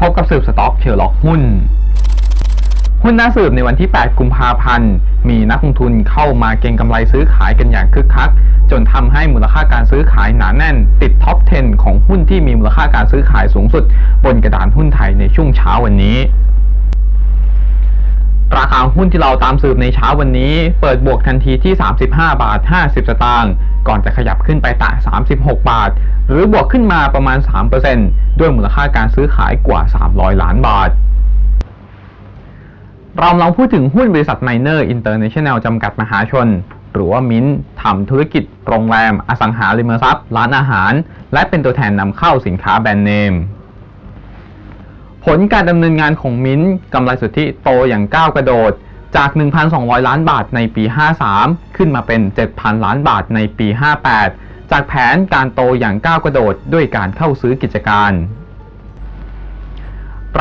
พบกับสืบสต็อกเชอร์ล็อกหุ้น หุ้นน่าสืบในวันที่ 8 กุมภาพันธ์ มีนักลงทุนเข้ามาเก็งกำไรซื้อขายกันอย่างคึกคัก จนทำให้มูลค่าการซื้อขายหนาแน่น ติดท็อป 10 ของหุ้นที่มีมูลค่าการซื้อขายสูงสุด บนกระดานหุ้นไทยในช่วงเช้าวันนี้ ราคาหุ้นที่เราตามสืบในเช้าวันนี้ เปิดบวกทันทีที่ 35 บาท 50 สตางค์ก่อนจะขยับขึ้นไปแตะ 36 บาท หรือบวกขึ้นมาประมาณ 3%ด้วยมูลค่าการซื้อขายกว่า 300 ล้านบาท เราลองพูดถึงหุ้นบริษัท Miner International จำกัดมหาชน หรือว่ามิ้นทำธุรกิจโรงแรม อสังหาริมทรัพย์ ร้านอาหาร และเป็นตัวแทนนำเข้าสินค้าแบรนด์เนม ผลการดำเนินงานของมิ้นท์กำไรสุทธิโตอย่างก้าวกระโดดจาก 1,200 ล้านบาทในปี 53 ขึ้นมาเป็น 7,000 ล้านบาทในปี 58 จากแผนการโตอย่างก้าวกระโดดด้วยการเข้าซื้อกิจการ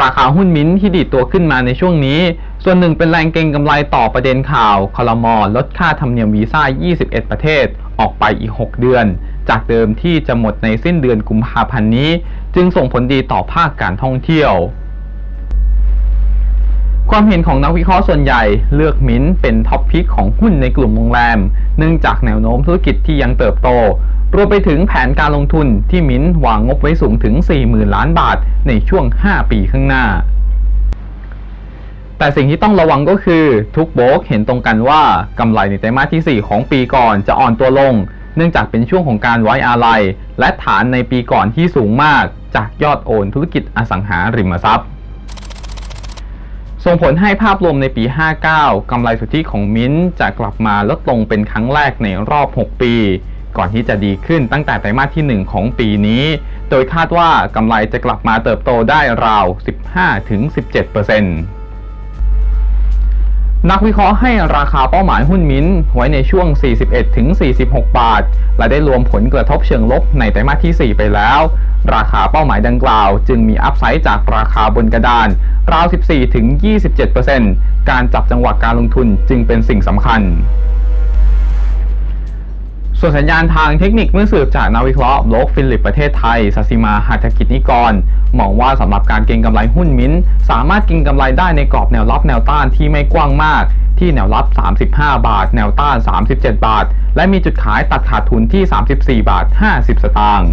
ราคาหุ้นมิ้นท์ที่ดีดตัวขึ้นมาในช่วงนี้ ส่วนหนึ่งเป็นแรงเก็งกำไรต่อประเด็นข่าวคอรมอลดค่าธรรมเนียมวีซ่า 21 ประเทศออกไปอีก 6 เดือน จากเดิมที่จะหมดในสิ้นเดือนกุมภาพันธ์นี้ จึงส่งผลดีต่อภาคการท่องเที่ยว ความเห็นของนักวิเคราะห์ส่วนใหญ่เลือกมินท์เป็นท็อปพิกของหุ้นในกลุ่มโรงแรม เนื่องจากแนวโน้มธุรกิจที่ยังเติบโต รวมไปถึงแผนการลงทุนที่มินท์วางงบไว้สูงถึง 40,000 ล้านบาทในช่วง 5 ปีข้างหน้าแต่สิ่งที่ต้องระวังก็คือทุกโบกเห็นตรงกันว่ากำไรในไตรมาสที่ 4 ของปีก่อนจะอ่อนตัวลง เนื่องจากเป็นช่วงของการไว้อาลัย และฐานในปีก่อนที่สูงมากจากยอดโอนธุรกิจอสังหาริมทรัพย์ ส่งผลให้ภาพรวมในปี 59 กำไรสุทธิของมิ้นท์จะกลับมาลดลงเป็นครั้งแรกในรอบ 6 ปี ก่อนที่จะดีขึ้นตั้งแต่ไตรมาสที่ 1 ของปีนี้ โดยคาดว่ากำไรจะกลับมาเติบโตได้ราว 15-17%นั นักวิเคราะห์ให้ราคาเป้าหมายหุ้นมิ้นท์ไว้ในช่วง 41-46 บาท และได้รวมผลกระทบเชิงลบในไตรมาสที่ 4 ไปแล้ว ราคาเป้าหมายดังกล่าว จึงมีอัพไซด์จากราคาบนกระดาน ราว 14-27%การจับจังหวะการลงทุนจึงเป็นสิ่งสำคัญ ส่วนสัญญาณทางเทคนิคเมื่อสืบจากนักวิเคราะห์โลกฟิลิปประเทศไทยสัสิมาหัตถกิจนิกร มองว่าสำหรับการเก็งกำไรหุ้นมิ้นท์สามารถเก็งกำไรได้ในกรอบแนวรับแนวต้านที่ไม่กว้างมาก ที่แนวรับ 35 บาท แนวต้าน 37 บาท และมีจุดขายตัดขาดทุนที่ 34 บาท 50 สตางค์